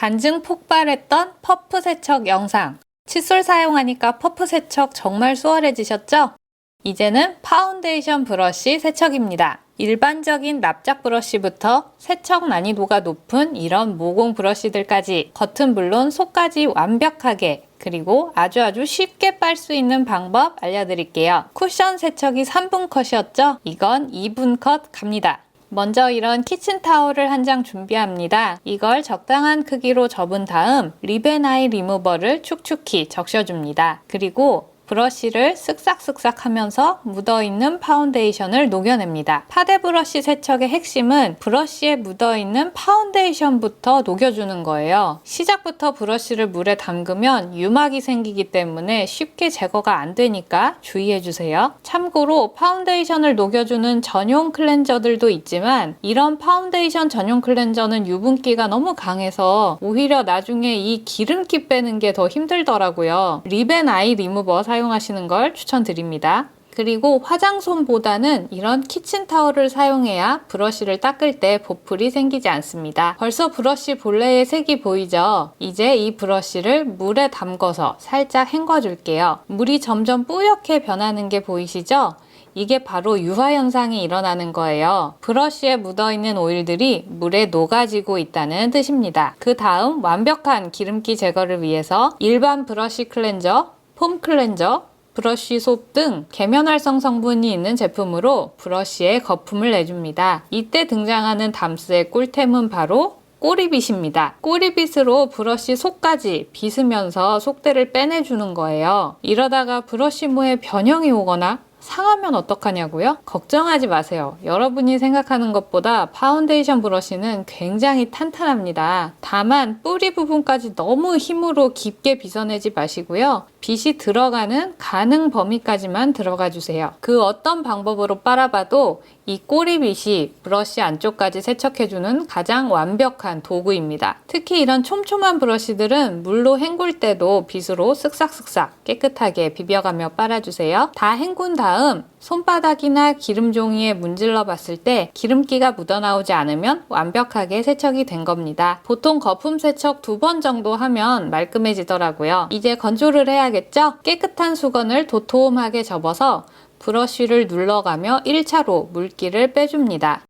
간증 폭발했던 퍼프 세척 영상. 칫솔 사용하니까 퍼프 세척 정말 수월해지셨죠? 이제는 파운데이션 브러쉬 세척입니다. 일반적인 납작 브러쉬부터 세척 난이도가 높은 이런 모공 브러쉬들까지 겉은 물론 속까지 완벽하게 그리고 아주 아주 쉽게 빨 수 있는 방법 알려드릴게요. 쿠션 세척이 3분 컷이었죠? 이건 2분 컷 갑니다. 먼저 이런 키친타올을 한 장 준비합니다. 이걸 적당한 크기로 접은 다음 리베나이 리무버를 축축히 적셔줍니다. 그리고 브러쉬를 쓱싹쓱싹 하면서 묻어있는 파운데이션을 녹여냅니다. 파데 브러쉬 세척의 핵심은 브러쉬에 묻어있는 파운데이션부터 녹여주는 거예요. 시작부터 브러쉬를 물에 담그면 유막이 생기기 때문에 쉽게 제거가 안 되니까 주의해주세요. 참고로 파운데이션을 녹여주는 전용 클렌저들도 있지만 이런 파운데이션 전용 클렌저는 유분기가 너무 강해서 오히려 나중에 이 기름기 빼는 게 더 힘들더라고요. 립앤 아이 리무버 사용 하시는 걸 추천드립니다. 그리고 화장솜보다는 이런 키친타올을 사용해야 브러쉬를 닦을 때 보풀이 생기지 않습니다. 벌써 브러쉬 본래의 색이 보이죠? 이제 이 브러쉬를 물에 담궈서 살짝 헹궈줄게요. 물이 점점 뿌옇게 변하는 게 보이시죠? 이게 바로 유화 현상이 일어나는 거예요. 브러쉬에 묻어있는 오일들이 물에 녹아지고 있다는 뜻입니다. 그 다음 완벽한 기름기 제거를 위해서 일반 브러쉬 클렌저, 폼 클렌저, 브러쉬 솝 등 계면활성 성분이 있는 제품으로 브러쉬에 거품을 내줍니다. 이때 등장하는 담스의 꿀템은 바로 꼬리빗입니다. 꼬리빗으로 브러쉬 속까지 빗으면서 속대를 빼내주는 거예요. 이러다가 브러쉬모에 변형이 오거나 상하면 어떡하냐고요? 걱정하지 마세요. 여러분이 생각하는 것보다 파운데이션 브러쉬는 굉장히 탄탄합니다. 다만 뿌리 부분까지 너무 힘으로 깊게 빗어내지 마시고요. 빗이 들어가는 가능 범위까지만 들어가 주세요. 그 어떤 방법으로 빨아봐도 이 꼬리빗이 브러쉬 안쪽까지 세척해주는 가장 완벽한 도구입니다. 특히 이런 촘촘한 브러쉬들은 물로 헹굴 때도 빗으로 쓱싹쓱싹 깨끗하게 비벼가며 빨아주세요. 다 헹군 다음 손바닥이나 기름 종이에 문질러 봤을 때 기름기가 묻어나오지 않으면 완벽하게 세척이 된 겁니다. 보통 거품 세척 두 번 정도 하면 말끔해지더라고요. 이제 건조를 해야겠죠? 깨끗한 수건을 도톰하게 접어서 브러쉬를 눌러가며 1차로 물기를 빼줍니다.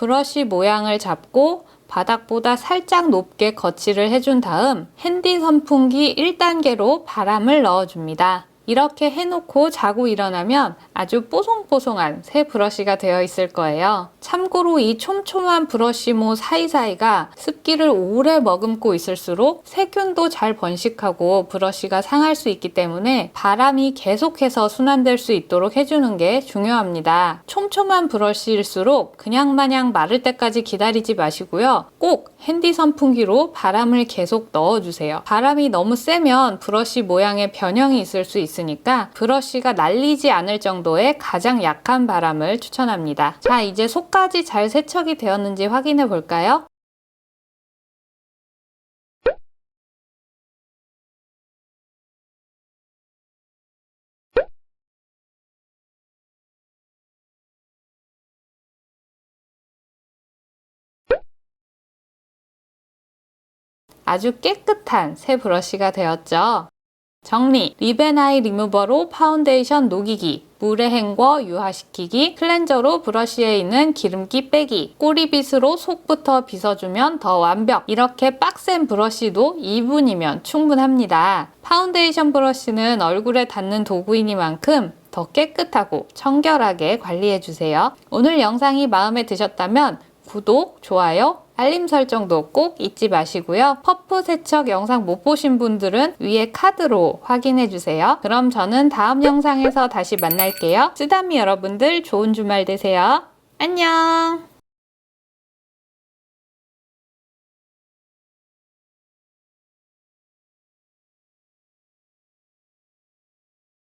브러쉬 모양을 잡고 바닥보다 살짝 높게 거치를 해준 다음 핸디 선풍기 1단계로 바람을 넣어줍니다. 이렇게 해놓고 자고 일어나면 아주 뽀송뽀송한 새 브러쉬가 되어 있을 거예요. 참고로 이 촘촘한 브러쉬모 사이사이가 습기를 오래 머금고 있을수록 세균도 잘 번식하고 브러쉬가 상할 수 있기 때문에 바람이 계속해서 순환될 수 있도록 해주는 게 중요합니다. 촘촘한 브러쉬일수록 그냥 마냥 마를 때까지 기다리지 마시고요. 꼭 핸디 선풍기로 바람을 계속 넣어주세요. 바람이 너무 세면 브러쉬 모양의 변형이 있을 수 있으니까 브러쉬가 날리지 않을 정도의 가장 약한 바람을 추천합니다. 자, 이제 속까지 잘 세척이 되었는지 확인해 볼까요? 아주 깨끗한 새 브러쉬가 되었죠. 정리! 리베나이 리무버로 파운데이션 녹이기, 물에 헹궈 유화시키기, 클렌저로 브러쉬에 있는 기름기 빼기, 꼬리빗으로 속부터 빗어주면 더 완벽. 이렇게 빡센 브러쉬도 2분이면 충분합니다. 파운데이션 브러쉬는 얼굴에 닿는 도구이니만큼 더 깨끗하고 청결하게 관리해주세요. 오늘 영상이 마음에 드셨다면 구독, 좋아요, 알림 설정도 꼭 잊지 마시고요. 퍼프 세척 영상 못 보신 분들은 위에 카드로 확인해 주세요. 그럼 저는 다음 영상에서 다시 만날게요. 쓰다미 여러분들 좋은 주말 되세요. 안녕!